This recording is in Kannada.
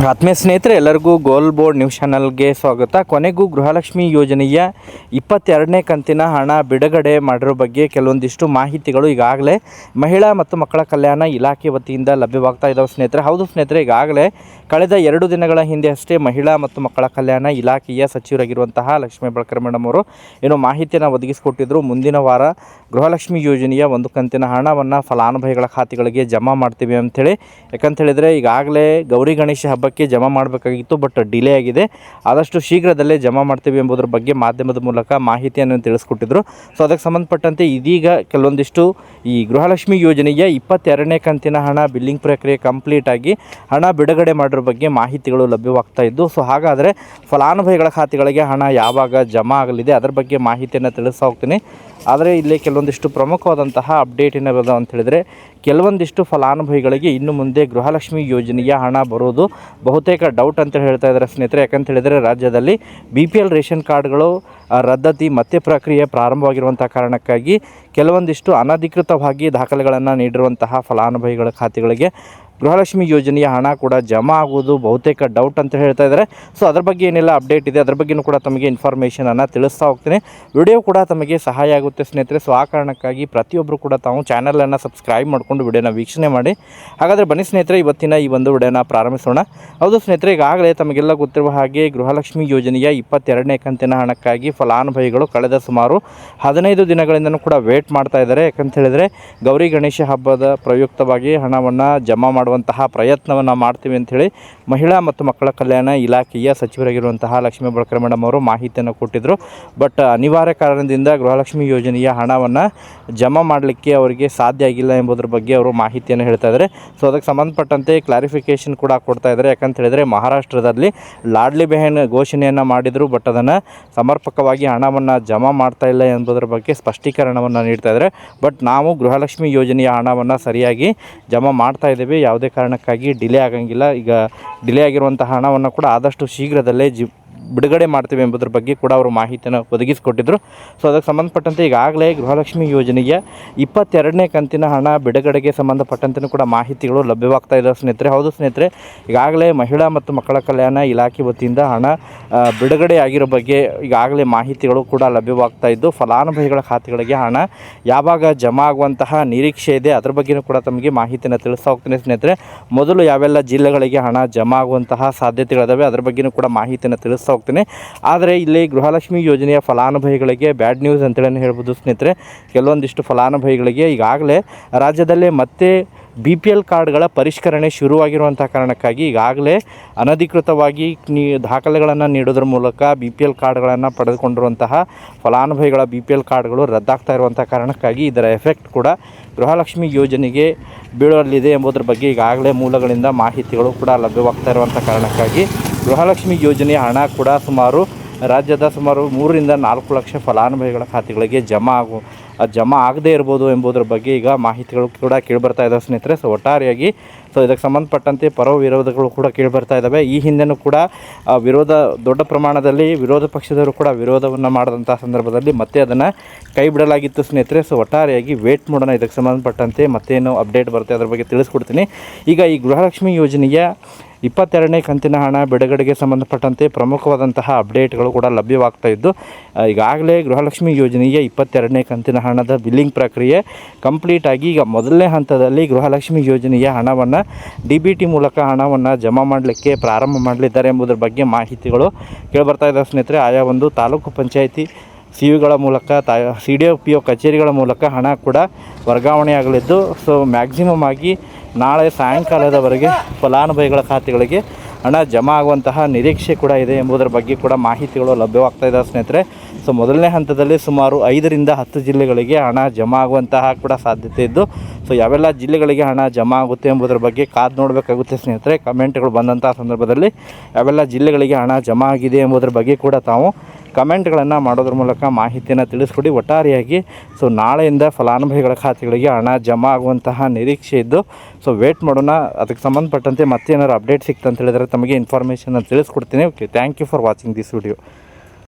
ಆತ್ಮೀಯ ಸ್ನೇಹಿತರೆ, ಎಲ್ಲರಿಗೂ ಗೋಲ್ ಬೋರ್ಡ್ ನ್ಯೂಸ್ ಚಾನಲ್ಗೆ ಸ್ವಾಗತ. ಕೊನೆಗೂ ಗೃಹಲಕ್ಷ್ಮಿ ಯೋಜನೆಯ ಇಪ್ಪತ್ತೆರಡನೇ ಕಂತಿನ ಹಣ ಬಿಡುಗಡೆ ಮಾಡಿರೋ ಬಗ್ಗೆ ಕೆಲವೊಂದಿಷ್ಟು ಮಾಹಿತಿಗಳು ಈಗಾಗಲೇ ಮಹಿಳಾ ಮತ್ತು ಮಕ್ಕಳ ಕಲ್ಯಾಣ ಇಲಾಖೆ ವತಿಯಿಂದ ಲಭ್ಯವಾಗ್ತಾ ಇದ್ದಾವೆ ಸ್ನೇಹಿತರೆ. ಹೌದು ಸ್ನೇಹಿತರೆ, ಈಗಾಗಲೇ ಕಳೆದ ಎರಡು ದಿನಗಳ ಹಿಂದೆ ಅಷ್ಟೇ ಮಹಿಳಾ ಮತ್ತು ಮಕ್ಕಳ ಕಲ್ಯಾಣ ಇಲಾಖೆಯ ಸಚಿವರಾಗಿರುವಂತಹ ಲಕ್ಷ್ಮೀ ಬಳಕರ್ ಮೇಡಮ್ ಅವರು ಏನು ಮಾಹಿತಿಯನ್ನು ಒದಗಿಸಿಕೊಟ್ಟಿದ್ರು. ಮುಂದಿನ ವಾರ ಗೃಹಲಕ್ಷ್ಮಿ ಯೋಜನೆಯ ಒಂದು ಕಂತಿನ ಹಣವನ್ನು ಫಲಾನುಭವಿಗಳ ಖಾತೆಗಳಿಗೆ ಜಮಾ ಮಾಡ್ತೀವಿ ಅಂಥೇಳಿ. ಯಾಕಂತ ಹೇಳಿದರೆ ಈಗಾಗಲೇ ಗೌರಿ ಗಣೇಶ ಹಬ್ಬಕ್ಕೆ ಜಮಾ ಮಾಡಬೇಕಾಗಿತ್ತು ಬಟ್ ಡಿಲೇ ಆಗಿದೆ. ಆದಷ್ಟು ಶೀಘ್ರದಲ್ಲೇ ಜಮಾ ಮಾಡ್ತೀವಿ ಎಂಬುದರ ಬಗ್ಗೆ ಮಾಧ್ಯಮದ ಮೂಲಕ ಮಾಹಿತಿಯನ್ನು ತಿಳಿಸ್ಕೊಟ್ಟಿದ್ರು. ಸೊ ಅದಕ್ಕೆ ಸಂಬಂಧಪಟ್ಟಂತೆ ಇದೀಗ ಕೆಲವೊಂದಿಷ್ಟು ಈ ಗೃಹಲಕ್ಷ್ಮಿ ಯೋಜನೆಯ ಇಪ್ಪತ್ತೆರಡನೇ ಕಂತಿನ ಹಣ ಬಿಲ್ಲಿಂಗ್ ಪ್ರಕ್ರಿಯೆ ಕಂಪ್ಲೀಟ್ ಆಗಿ ಹಣ ಬಿಡುಗಡೆ ಮಾಡಿರೋ ಬಗ್ಗೆ ಮಾಹಿತಿಗಳು ಲಭ್ಯವಾಗ್ತಾ ಇದ್ದು ಸೊ ಹಾಗಾದರೆ ಫಲಾನುಭವಿಗಳ ಖಾತೆಗಳಿಗೆ ಹಣ ಯಾವಾಗ ಜಮಾ ಆಗಲಿದೆ ಅದರ ಬಗ್ಗೆ ಮಾಹಿತಿಯನ್ನು ತಿಳಿಸ್ತಾ ಹೋಗ್ತೀನಿ. ಆದರೆ ಇಲ್ಲಿ ಕೆಲವೊಂದಿಷ್ಟು ಪ್ರಮುಖವಾದಂತಹ ಅಪ್ಡೇಟ್ ಅಂತ ಹೇಳಿದರೆ ಕೆಲವೊಂದಿಷ್ಟು ಫಲಾನುಭವಿಗಳಿಗೆ ಇನ್ನು ಮುಂದೆ ಗೃಹಲಕ್ಷ್ಮಿ ಯೋಜನೆಯ ಹಣ ಬರೋದು ಬಹುತೇಕ ಡೌಟ್ ಅಂತ ಹೇಳ್ತಾ ಇದ್ದಾರೆ ಸ್ನೇಹಿತರೆ. ಯಾಕಂತ ಹೇಳಿದರೆ ರಾಜ್ಯದಲ್ಲಿ ಬಿ ಪಿ ಎಲ್ ರೇಷನ್ ಕಾರ್ಡ್ಗಳು ರದ್ದತಿ ಮತ್ತೆ ಪ್ರಕ್ರಿಯೆ ಪ್ರಾರಂಭವಾಗಿರುವಂಥ ಕಾರಣಕ್ಕಾಗಿ ಕೆಲವೊಂದಿಷ್ಟು ಅನಧಿಕೃತವಾಗಿ ದಾಖಲೆಗಳನ್ನು ನೀಡಿರುವಂತಹ ಫಲಾನುಭವಿಗಳ ಖಾತೆಗಳಿಗೆ ಗೃಹಲಕ್ಷ್ಮಿ ಯೋಜನೆಯ ಹಣ ಕೂಡ ಜಮಾ ಆಗುವುದು ಬಹುತೇಕ ಡೌಟ್ ಅಂತ ಹೇಳ್ತಾ ಇದ್ದಾರೆ. ಸೊ ಅದ್ರ ಬಗ್ಗೆ ಏನೆಲ್ಲ ಅಪ್ಡೇಟ್ ಇದೆ, ಅದ್ರ ಬಗ್ಗೆಯೂ ಕೂಡ ತಮಗೆ ಇನ್ಫಾರ್ಮೇಷನನ್ನು ತಿಳಿಸ್ತಾ ಹೋಗ್ತೀನಿ. ವಿಡಿಯೋ ಕೂಡ ತಮಗೆ ಸಹಾಯ ಆಗುತ್ತೆ ಸ್ನೇಹಿತರೆ. ಸೊ ಆ ಕಾರಣಕ್ಕಾಗಿ ಪ್ರತಿಯೊಬ್ಬರು ಕೂಡ ತಾವು ಚಾನಲನ್ನು ಸಬ್ಸ್ಕ್ರೈಬ್ ಮಾಡಿಕೊಂಡು ವಿಡಿಯೋನ ವೀಕ್ಷಣೆ ಮಾಡಿ. ಹಾಗಾದರೆ ಬನ್ನಿ ಸ್ನೇಹಿತರೆ, ಇವತ್ತಿನ ಈ ಒಂದು ವಿಡಿಯೋನ ಪ್ರಾರಂಭಿಸೋಣ. ಹೌದು ಸ್ನೇಹಿತರೆ, ಈಗಾಗಲೇ ತಮಗೆಲ್ಲ ಗೊತ್ತಿರುವ ಹಾಗೆ ಗೃಹಲಕ್ಷ್ಮಿ ಯೋಜನೆಯ ಇಪ್ಪತ್ತೆರಡನೇ ಕಂತಿನ ಹಣಕ್ಕಾಗಿ ಫಲಾನುಭವಿಗಳು ಕಳೆದ ಸುಮಾರು ಹದಿನೈದು ದಿನಗಳಿಂದನೂ ಕೂಡ ವೇಟ್ ಮಾಡ್ತಾ ಇದ್ದಾರೆ. ಯಾಕಂತ ಹೇಳಿದರೆ ಗೌರಿ ಗಣೇಶ ಹಬ್ಬದ ಪ್ರಯುಕ್ತವಾಗಿ ಹಣವನ್ನು ಜಮಾ ಮಾಡುವಂತಹ ಪ್ರಯತ್ನವನ್ನು ಮಾಡ್ತೀವಿ ಅಂಥೇಳಿ ಮಹಿಳಾ ಮತ್ತು ಮಕ್ಕಳ ಕಲ್ಯಾಣ ಇಲಾಖೆಯ ಸಚಿವರಾಗಿರುವಂತಹ ಲಕ್ಷ್ಮೀ ಬಳಕರ್ ಮೇಡಮ್ ಅವರು ಮಾಹಿತಿಯನ್ನು ಕೊಟ್ಟಿದ್ದರು ಬಟ್ ಅನಿವಾರ್ಯ ಕಾರಣದಿಂದ ಗೃಹಲಕ್ಷ್ಮಿ ಯೋಜನೆಯ ಹಣವನ್ನು ಜಮಾ ಮಾಡಲಿಕ್ಕೆ ಅವರಿಗೆ ಸಾಧ್ಯ ಆಗಿಲ್ಲ ಎಂಬುದರ ಬಗ್ಗೆ ಅವರು ಮಾಹಿತಿಯನ್ನು ಹೇಳ್ತಾ ಇದ್ದಾರೆ. ಸೊ ಅದಕ್ಕೆ ಸಂಬಂಧಪಟ್ಟಂತೆ ಕ್ಲಾರಿಫಿಕೇಷನ್ ಕೂಡ ಕೊಡ್ತಾ ಇದ್ದಾರೆ. ಯಾಕಂತ ಹೇಳಿದರೆ ಮಹಾರಾಷ್ಟ್ರದಲ್ಲಿ ಲಾಡ್ಲಿ ಬೆಹನ್ ಘೋಷಣೆಯನ್ನು ಮಾಡಿದರು. ಬಟ್, ಅದನ್ನು ಸಮರ್ಪಕವಾಗಿ ಹಣವನ್ನು ಜಮಾ ಮಾಡ್ತಾ ಇಲ್ಲ ಎಂಬುದರ ಬಗ್ಗೆ ಸ್ಪಷ್ಟೀಕರಣವನ್ನು ನೀಡ್ತಾ ಇದ್ದಾರೆ. ಬಟ್, ನಾವು ಗೃಹಲಕ್ಷ್ಮಿ ಯೋಜನೆಯ ಹಣವನ್ನು ಸರಿಯಾಗಿ ಜಮಾ ಮಾಡ್ತಾ ಇದ್ದೇವೆ. ಯಾವುದೇ ಕಾರಣಕ್ಕಾಗಿ ಡಿಲೇ ಆಗಂಗಿಲ್ಲ. ಈಗ ಡಿಲೇ ಆಗಿರುವಂಥ ಹಣವನ್ನು ಕೂಡ ಆದಷ್ಟು ಶೀಘ್ರದಲ್ಲೇ ಜಿ ಬಿಡುಗಡೆ ಮಾಡ್ತೀವಿ ಎಂಬುದರ ಬಗ್ಗೆ ಕೂಡ ಅವರು ಮಾಹಿತಿಯನ್ನು ಒದಗಿಸಿಕೊಟ್ಟಿದ್ದರು ಸೊ ಅದಕ್ಕೆ ಸಂಬಂಧಪಟ್ಟಂತೆ ಈಗಾಗಲೇ ಗೃಹಲಕ್ಷ್ಮಿ ಯೋಜನೆಯ ಇಪ್ಪತ್ತೆರಡನೇ ಕಂತಿನ ಹಣ ಬಿಡುಗಡೆಗೆ ಸಂಬಂಧಪಟ್ಟಂತೆ ಕೂಡ ಮಾಹಿತಿಗಳು ಲಭ್ಯವಾಗ್ತಾ ಇದ್ದಾವೆ ಸ್ನೇಹಿತರೆ. ಹೌದು ಸ್ನೇಹಿತರೆ, ಈಗಾಗಲೇ ಮಹಿಳಾ ಮತ್ತು ಮಕ್ಕಳ ಕಲ್ಯಾಣ ಇಲಾಖೆ ವತಿಯಿಂದ ಹಣ ಬಿಡುಗಡೆಯಾಗಿರೋ ಬಿಡುಗಡೆ ಆಗಿರೋ ಬಗ್ಗೆ ಈಗಾಗಲೇ ಮಾಹಿತಿಗಳು ಕೂಡ ಲಭ್ಯವಾಗ್ತಾ ಇದ್ದು, ಫಲಾನುಭವಿಗಳ ಖಾತೆಗಳಿಗೆ ಹಣ ಯಾವಾಗ ಜಮಾ ಆಗುವಂತಹ ನಿರೀಕ್ಷೆ ಇದೆ ಅದರ ಬಗ್ಗೆಯೂ ಕೂಡ ತಮಗೆ ಮಾಹಿತಿಯನ್ನು ತಿಳಿಸ್ತಾ ಹೋಗ್ತೀನಿ ಸ್ನೇಹಿತರೆ. ಮೊದಲು ಯಾವೆಲ್ಲ ಜಿಲ್ಲೆಗಳಿಗೆ ಹಣ ಜಮಾ ಆಗುವಂತಹ ಸಾಧ್ಯತೆಗಳಿದಾವೆ ಅದರ ಬಗ್ಗೆಯೂ ಕೂಡ ಮಾಹಿತಿಯನ್ನು ತಿಳಿಸ್ತಾ ಆದರೆ ಇಲ್ಲಿ ಗೃಹಲಕ್ಷ್ಮಿ ಯೋಜನೆಯ ಫಲಾನುಭವಿಗಳಿಗೆ ಬ್ಯಾಡ್ ನ್ಯೂಸ್ ಅಂತೇಳಿ ಹೇಳ್ಬೋದು ಸ್ನೇಹಿತರೆ. ಕೆಲವೊಂದಿಷ್ಟು ಫಲಾನುಭವಿಗಳಿಗೆ ಈಗಾಗಲೇ ರಾಜ್ಯದಲ್ಲೇ ಮತ್ತೆ ಬಿ ಪಿ ಎಲ್ ಕಾರ್ಡ್ಗಳ ಪರಿಷ್ಕರಣೆ ಶುರುವಾಗಿರುವಂಥ ಕಾರಣಕ್ಕಾಗಿ ಈಗಾಗಲೇ ಅನಧಿಕೃತವಾಗಿ ನೀ ದಾಖಲೆಗಳನ್ನು ನೀಡೋದ್ರ ಮೂಲಕ ಬಿ ಪಿ ಎಲ್ ಕಾರ್ಡ್ಗಳನ್ನು ಪಡೆದುಕೊಂಡಿರುವಂತಹ ಫಲಾನುಭವಿಗಳ ಬಿ ಪಿ ಎಲ್ ಕಾರ್ಡ್ಗಳು ರದ್ದಾಗ್ತಾ ಇರುವಂಥ ಕಾರಣಕ್ಕಾಗಿ ಇದರ ಎಫೆಕ್ಟ್ ಕೂಡ ಗೃಹಲಕ್ಷ್ಮಿ ಯೋಜನೆಗೆ ಬೀಳಲಿದೆ ಎಂಬುದರ ಬಗ್ಗೆ ಈಗಾಗಲೇ ಮೂಲಗಳಿಂದ ಮಾಹಿತಿಗಳು ಕೂಡ ಲಭ್ಯವಾಗ್ತಾ ಇರುವಂಥ ಕಾರಣಕ್ಕಾಗಿ ಗೃಹಲಕ್ಷ್ಮಿ ಯೋಜನೆಯ ಹಣ ಕೂಡ ಸುಮಾರು ರಾಜ್ಯದ ಸುಮಾರು ಮೂರರಿಂದ ನಾಲ್ಕು ಲಕ್ಷ ಫಲಾನುಭವಿಗಳ ಖಾತೆಗಳಿಗೆ ಜಮಾ ಆಗು, ಜಮಾ ಆಗದೇ ಇರ್ಬೋದು ಎಂಬುದರ ಬಗ್ಗೆ ಈಗ ಮಾಹಿತಿಗಳು ಕೂಡ ಕೇಳಿಬರ್ತಾ ಇದ್ದಾವೆ ಸ್ನೇಹಿತರೆ. ಸೊ ಒಟ್ಟಾರೆಯಾಗಿ ಸೊ ಇದಕ್ಕೆ ಸಂಬಂಧಪಟ್ಟಂತೆ ಪರ ವಿರೋಧಗಳು ಕೂಡ ಕೇಳಿಬರ್ತಾ ಇದ್ದಾವೆ ಈ ಹಿಂದೆನೂ ಕೂಡ ವಿರೋಧ, ದೊಡ್ಡ ಪ್ರಮಾಣದಲ್ಲಿ ವಿರೋಧ ಪಕ್ಷದವರು ಕೂಡ ವಿರೋಧವನ್ನು ಮಾಡಿದಂಥ ಸಂದರ್ಭದಲ್ಲಿ ಮತ್ತೆ ಅದನ್ನು ಕೈ ಬಿಡಲಾಗಿತ್ತು ಸ್ನೇಹಿತರೆ. ಸೊ ಒಟ್ಟಾರೆಯಾಗಿ ವೇಟ್ ಮಾಡೋಣ. ಇದಕ್ಕೆ ಸಂಬಂಧಪಟ್ಟಂತೆ ಮತ್ತೇನು ಅಪ್ಡೇಟ್ ಬರುತ್ತೆ ಅದರ ಬಗ್ಗೆ ತಿಳಿಸ್ಕೊಡ್ತೀನಿ. ಈಗ ಈ ಗೃಹಲಕ್ಷ್ಮಿ ಯೋಜನೆಯ ಇಪ್ಪತ್ತೆರಡನೇ ಕಂತಿನ ಹಣ ಬಿಡುಗಡೆಗೆ ಸಂಬಂಧಪಟ್ಟಂತೆ ಪ್ರಮುಖವಾದಂತಹ ಅಪ್ಡೇಟ್ಗಳು ಕೂಡ ಲಭ್ಯವಾಗ್ತಾ ಇದ್ದು ಈಗಾಗಲೇ ಗೃಹಲಕ್ಷ್ಮಿ ಯೋಜನೆಯ ಇಪ್ಪತ್ತೆರಡನೇ ಕಂತಿನ ಹಣದ ಬಿಲ್ಲಿಂಗ್ ಪ್ರಕ್ರಿಯೆ ಕಂಪ್ಲೀಟ್ ಆಗಿ ಈಗ ಮೊದಲನೇ ಹಂತದಲ್ಲಿ ಗೃಹಲಕ್ಷ್ಮಿ ಯೋಜನೆಯ ಹಣವನ್ನು ಡಿ ಬಿ ಟಿ ಮೂಲಕ ಹಣವನ್ನು ಜಮಾ ಮಾಡಲಿಕ್ಕೆ ಪ್ರಾರಂಭ ಮಾಡಲಿದ್ದಾರೆ ಎಂಬುದರ ಬಗ್ಗೆ ಮಾಹಿತಿಗಳು ಕೇಳಿಬರ್ತಾ ಇದ್ದಾವೆ ಸ್ನೇಹಿತರೆ. ಆಯಾ ಒಂದು ತಾಲೂಕು ಪಂಚಾಯಿತಿ ಸಿ ಯುಗಳ ಮೂಲಕ, ತಾ, C D O P O ಕಚೇರಿಗಳ ಮೂಲಕ ಹಣ ಕೂಡ ವರ್ಗಾವಣೆಯಾಗಲಿದ್ದು, ಸೊ ಮ್ಯಾಕ್ಸಿಮಮ್ ಆಗಿ ನಾಳೆ ಸಾಯಂಕಾಲದವರೆಗೆ ಫಲಾನುಭವಿಗಳ ಖಾತೆಗಳಿಗೆ ಹಣ ಜಮಾ ಆಗುವಂತಹ ನಿರೀಕ್ಷೆ ಕೂಡ ಇದೆ ಎಂಬುದರ ಬಗ್ಗೆ ಕೂಡ ಮಾಹಿತಿಗಳು ಲಭ್ಯವಾಗ್ತಾ ಇದ್ದಾವೆ ಸ್ನೇಹಿತರೆ. ಸೊ, ಮೊದಲನೇ ಹಂತದಲ್ಲಿ ಸುಮಾರು ಐದರಿಂದ ಹತ್ತು ಜಿಲ್ಲೆಗಳಿಗೆ ಹಣ ಜಮಾ ಆಗುವಂತಹ ಕೂಡ ಸಾಧ್ಯತೆ ಇದ್ದು, ಸೊ, ಯಾವೆಲ್ಲ ಜಿಲ್ಲೆಗಳಿಗೆ ಹಣ ಜಮಾ ಆಗುತ್ತೆ ಎಂಬುದರ ಬಗ್ಗೆ ಕಾದು ನೋಡಬೇಕಾಗುತ್ತೆ ಸ್ನೇಹಿತರೆ. ಕಮೆಂಟ್ಗಳು ಬಂದಂತಹ ಸಂದರ್ಭದಲ್ಲಿ ಯಾವೆಲ್ಲ ಜಿಲ್ಲೆಗಳಿಗೆ ಹಣ ಜಮಾ ಆಗಿದೆ ಎಂಬುದರ ಬಗ್ಗೆ ಕೂಡ ತಾವು ಕಮೆಂಟ್ಗಳನ್ನು ಮಾಡೋದ್ರ ಮೂಲಕ ಮಾಹಿತಿಯನ್ನು ತಿಳಿಸ್ಕೊಡಿ. ಒಟ್ಟಾರೆಯಾಗಿ, ಸೊ ನಾಳೆಯಿಂದ ಫಲಾನುಭವಿಗಳ ಖಾತೆಗಳಿಗೆ ಹಣ ಜಮಾ ಆಗುವಂತಹ ನಿರೀಕ್ಷೆ ಇದ್ದು, ಸೊ ವೇಟ್ ಮಾಡೋಣ. ಅದಕ್ಕೆ ಸಂಬಂಧಪಟ್ಟಂತೆ ಮತ್ತೇನಾದ್ರು ಅಪ್ಡೇಟ್ ಸಿಕ್ತಂತ ಹೇಳಿದರೆ ತಮಗೆ ಇನ್ಫಾರ್ಮೇಷನ್ ತಿಳಿಸ್ಕೊಡ್ತೀನಿ. Okay thank you for watching this video